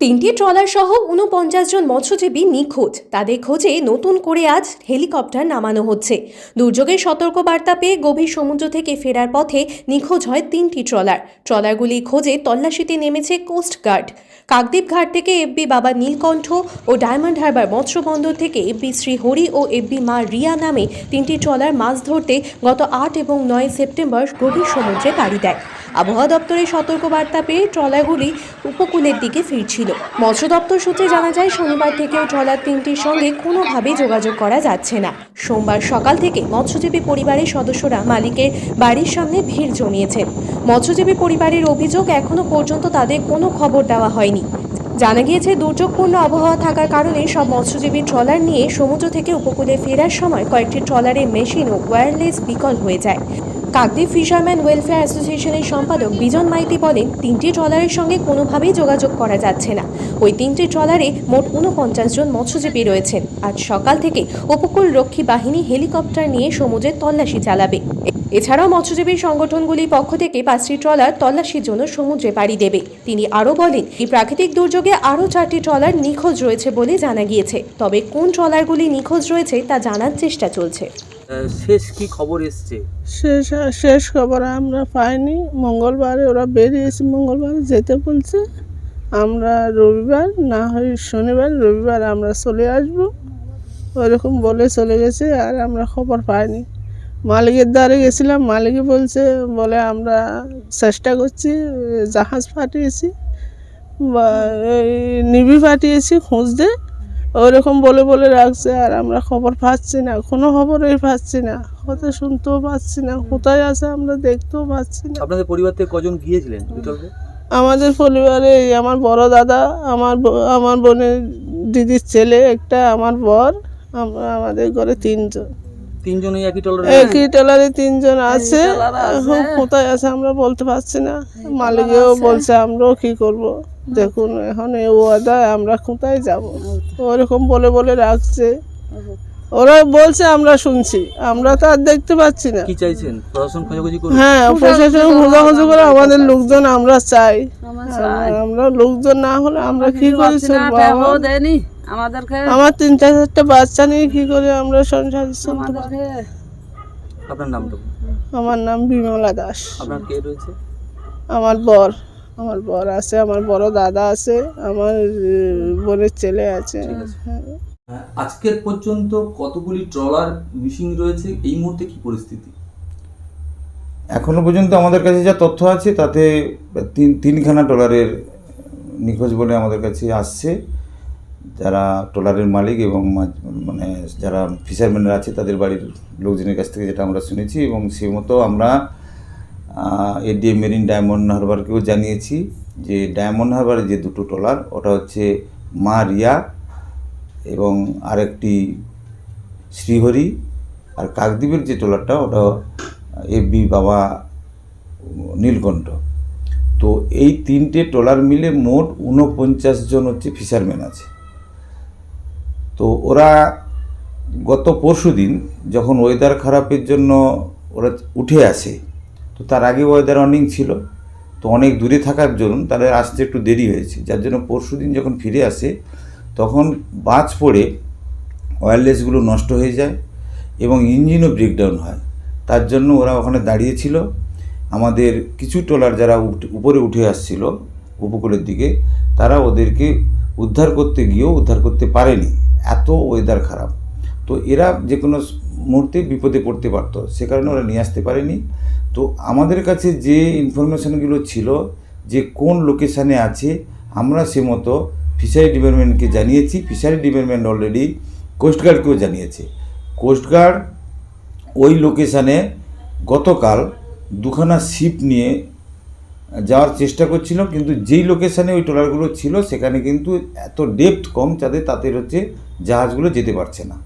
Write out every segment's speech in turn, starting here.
তিনটি ট্রলার সহ উনপঞ্চাশ জন মৎস্যজীবী নিখোঁজ। তাদের খোঁজে নতুন করে আজ হেলিকপ্টার নামানো হচ্ছে। দুর্যোগের সতর্কবার্তা পেয়ে গভীর সমুদ্র থেকে ফেরার পথে নিখোঁজ হয় তিনটি ট্রলার। ট্রলারগুলি খোঁজে তল্লাশিতে নেমেছে কোস্ট গার্ড। কাকদ্বীপ ঘাট থেকে এফবি বাবা নীলকণ্ঠ ও ডায়মন্ড হারবার মৎস্য বন্দর থেকে এফবি শ্রী হরি ও এফবি মা রিয়া নামে তিনটি ট্রলার মাছ ধরতে গত আট এবং নয় সেপ্টেম্বর গভীর সমুদ্রে পাড়ি দেয়। আবহাওয়া দপ্তরের সতর্কবার্তা পেয়ে ট্রলারগুলি উপকূলের দিকে ফিরছিল। মৎস্য দপ্তর সূত্রে জানা যায়, শনিবার থেকেও ট্রলার তিনটির সঙ্গে কোনোভাবেই যোগাযোগ করা যাচ্ছে না। সোমবার সকাল থেকে মৎস্যজীবী পরিবারের সদস্যরা মালিকের বাড়ির সামনে ভিড় জমিয়েছেন। মৎস্যজীবী পরিবারের অভিযোগ এখনও পর্যন্ত তাদের কোনো খবর দেওয়া হয়নি। জানা গিয়েছে, দুর্যোগপূর্ণ আবহাওয়া থাকার কারণে সব মৎস্যজীবী ট্রলার নিয়ে সমুদ্র থেকে উপকূলে ফেরার সময় কয়েকটি ট্রলারের মেশিন ও ওয়্যারলেস বিকল হয়ে যায়। কাকদ্বীপ ফিশারম্যান ওয়েলফেয়ার অ্যাসোসিয়েশনের সম্পাদক বিজন মাইতি বলেন, তিনটি ট্রলারের সঙ্গে কোনোভাবেই যোগাযোগ করা যাচ্ছে না। ওই তিনটি ট্রলারে মোট উনপঞ্চাশ জন মৎস্যজীবী রয়েছেন। আজ সকাল থেকে উপকূল রক্ষী বাহিনী হেলিকপ্টার নিয়ে সমুদ্রের তল্লাশি চালাবে। এছাড়াও মৎস্যজীবী সংগঠনগুলির পক্ষ থেকে পাঁচটি ট্রলার তল্লাশির জন্য সমুদ্রে পাড়ি দেবে। তিনি আরও বলেন এই প্রাকৃতিক দুর্যোগে আরও চারটি ট্রলার নিখোঁজ রয়েছে বলে জানা গিয়েছে। তবে কোন ট্রলারগুলি নিখোঁজ রয়েছে তা জানার চেষ্টা চলছে। শেষ কি খবর এসছে? শেষ শেষ খবর আমরা পাইনি। মঙ্গলবারে ওরা বেরিয়েছে মঙ্গলবারে যেতে বলছে। আমরা রবিবার না হয় শনিবার রবিবার আমরা চলে আসব। ওরকম বলে চলে গেছে আর আমরা খবর পাইনি। মালিকের দ্বারে গেছিলাম মালিকই বলছে বলে আমরা চেষ্টা করছি জাহাজ পাঠিয়েছি বা এই নিবি পাঠিয়েছি খুঁজতে ওরকম বলে বলে রাখছে আর আমরা খবর পাচ্ছি না কোনো খবরই পাচ্ছি না কথা শুনতেও পাচ্ছি না কোথায় আছে আমরা দেখতেও পাচ্ছি না। আপনাদের পরিবার থেকে কজন গিয়েছিলেন আমাদের পরিবারে আমার বড় দাদা আমার আমার বোনের দিদির ছেলে একটা আমার বর আমরা আমাদের ঘরে তিনজন। তিনজনই একই টলার একই ট্রলারে তিনজন আছে। কোথায় আছে আমরা বলতে পারছি না। মালিকেও বলছে আমরাও কি করব? দেখুন এখন ওয়াদায় আমরা কোথায় যাব? ওরকম বলে বলে রাখছে। ওরা বলছে আমরা শুনছি। আমরা তো আর দেখতে পাচ্ছি না। কি চাইছেন? প্রশাসন খোঁজাখুঁজি করুন হ্যাঁ প্রশাসন খোঁজাখুঁজি করে আমাদের লোকজন আমরা চাই। আমরা লোকজন না হলে আমরা কি করে চলবো? আমাদেরকে আমার তিন চার চারটে বাচ্চা নিয়ে কি করে আমরা সংসার পারি? আপনার বলুন। আমার নাম বিমলা দাস। আপনার কে রয়েছে? আমার বর আমার বর আছে আমার বড় দাদা আছে আমার বোনের ছেলে আছে। হ্যাঁ। আজকের পর্যন্ত কতগুলি ট্রলার মিসিং রয়েছে? এই মুহূর্তে কি পরিস্থিতি? এখনও পর্যন্ত আমাদের কাছে যা তথ্য আছে তাতে তিন তিনখানা ট্রলারের নিখোঁজ বলে আমাদের কাছে আসছে। যারা ট্রলারের মালিক এবং মানে যারা ফিশারম্যানরা আছে, তাদের বাড়ির লোকজনের কাছ থেকে যেটা আমরা শুনেছি এবং সেই মতো আমরা এডিএ মেরিন ডায়মন্ড হারবারকেও জানিয়েছি যে ডায়মন্ড হারবারের যে দুটো ট্রলার ওটা হচ্ছে মা রিয়া এবং আরেকটি শ্রীহরি আর কাকদ্বীপের যে ট্রলারটা ওটা এফবি বাবা নীলকণ্ঠ। তো এই তিনটে ট্রলার মিলে মোট ঊনপঞ্চাশ জন হচ্ছে ফিশারম্যান আছে। তো ওরা গত পরশু দিন যখন ওয়েদার খারাপের জন্য ওরা উঠে আসে, তো তার আগে ওয়েদার অনেক ছিল, তো অনেক দূরে থাকার জন্য তাদের আসতে একটু দেরি হয়েছে, যার জন্য পরশু দিন যখন ফিরে আসে, তখন বাজ পড়ে ওয়্যারলেসগুলো নষ্ট হয়ে যায় এবং ইঞ্জিনও ব্রেকডাউন হয়। তার জন্য ওরা ওখানে দাঁড়িয়েছিল। আমাদের কিছু ট্রলার যারা উপরে উঠে আসছিল, উপকূলের দিকে, তারা ওদেরকে উদ্ধার করতে গিয়েও উদ্ধার করতে পারেনি। এত ওয়েদার খারাপ। তো এরা যে কোনো মুহূর্তে বিপদে পড়তে পারতো, সে কারণে ওরা নিয়ে আসতে পারেনি। তো আমাদের কাছে যে ইনফরমেশানগুলো ছিল, যে কোন লোকেশানে আছে, আমরা সে মতো ফিশারি ডিপার্টমেন্টকে জানিয়েছি। ফিশারি ডিপার্টমেন্ট অলরেডি কোস্টগার্ডকেও জানিয়েছে। কোস্টগার্ড ওই লোকেশানে গতকাল দুখানা শিপ নিয়ে যাওয়ার চেষ্টা করছিল, কিন্তু যেই লোকেশানে ওই ট্রলারগুলো ছিল, সেখানে কিন্তু এত ডেপথ কম যাতে তাদের হচ্ছে জাহাজগুলো যেতে পারছে না।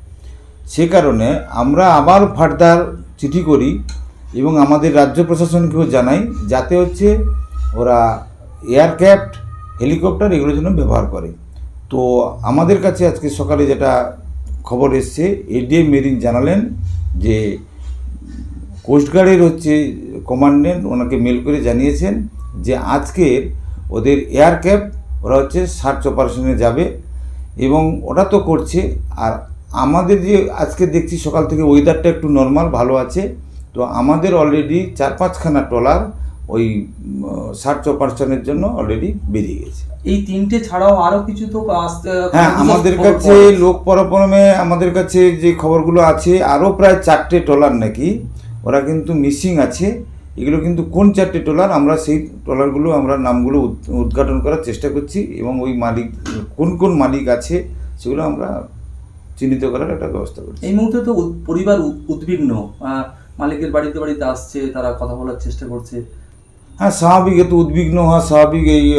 সে কারণে আমরা আবার ফার্দার চিঠি করি এবং আমাদের রাজ্য প্রশাসনকেও জানাই, যাতে হচ্ছে ওরা এয়ারক্রাফট হেলিকপ্টার এগুলোর জন্য ব্যবহার করে। তো আমাদের কাছে আজকে সকালে যেটা খবর এসছে এডিএম মেরিন জানালেন যে কোস্টগার্ডের হচ্ছে কমান্ডেন্ট ওনাকে মেল করে জানিয়েছেন যে আজকের ওদের এয়ারক্রাফট ওরা হচ্ছে সার্চ অপারেশনে যাবে এবং ওটা তো করছে। আর আমাদের যে আজকে দেখছি সকাল থেকে ওয়েদারটা একটু নর্মাল ভালো আছে। তো আমাদের অলরেডি চার পাঁচখানা ট্রলার ওই সার্চ অপারেশনের জন্য অলরেডি বেরিয়ে গেছে। এই তিনটে ছাড়াও আরও কিছু তো হ্যাঁ আমাদের কাছে লোক পরপরমে আমাদের কাছে যে খবরগুলো আছে আরও প্রায় চারটে ট্রলার নাকি ওরা কিন্তু মিসিং আছে। এগুলো কিন্তু কোন চারটে ট্রলার? আমরা সেই ট্রলারগুলো আমরা নামগুলো উদ্ঘাটন করার চেষ্টা করছি এবং ওই মালিক কোন কোন মালিক আছে সেগুলো আমরা চিহ্নিত করার একটা ব্যবস্থা করছি। এই মুহূর্তে তো পরিবার উদ- উদ্বিগ্ন। মালিকের বাড়িতে বাড়িতে আসছে তারা কথা বলার চেষ্টা করছে। হ্যাঁ স্বাভাবিক এত উদ্বিগ্ন হওয়া স্বাভাবিক। এই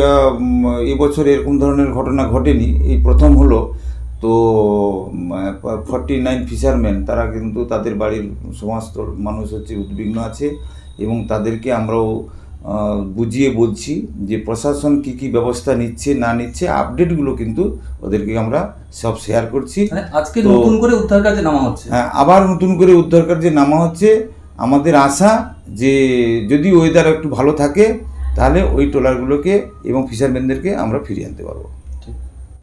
এবছর এরকম ধরনের ঘটনা ঘটেনি। এই প্রথম হলো। তো ফর্টি নাইন ফিশারম্যান তারা কিন্তু তাদের বাড়ির সমস্ত মানুষ হচ্ছে উদ্বিগ্ন আছে এবং তাদেরকে আমরাও বুঝিয়ে বলছি যে প্রশাসন কি কি ব্যবস্থা নিচ্ছে না নিচ্ছে আপডেটগুলো কিন্তু ওদেরকে আমরা সব শেয়ার করছি। মানে আজকে নতুন করে উদ্ধার কাজে নামা হচ্ছে? হ্যাঁ আবার নতুন করে উদ্ধার কার্যে নামা হচ্ছে। আমাদের আশা যে যদি ওয়েদার একটু ভালো থাকে তাহলে ওই ট্রলারগুলোকে এবং ফিশারম্যানদেরকে আমরা ফিরিয়ে আনতে পারব।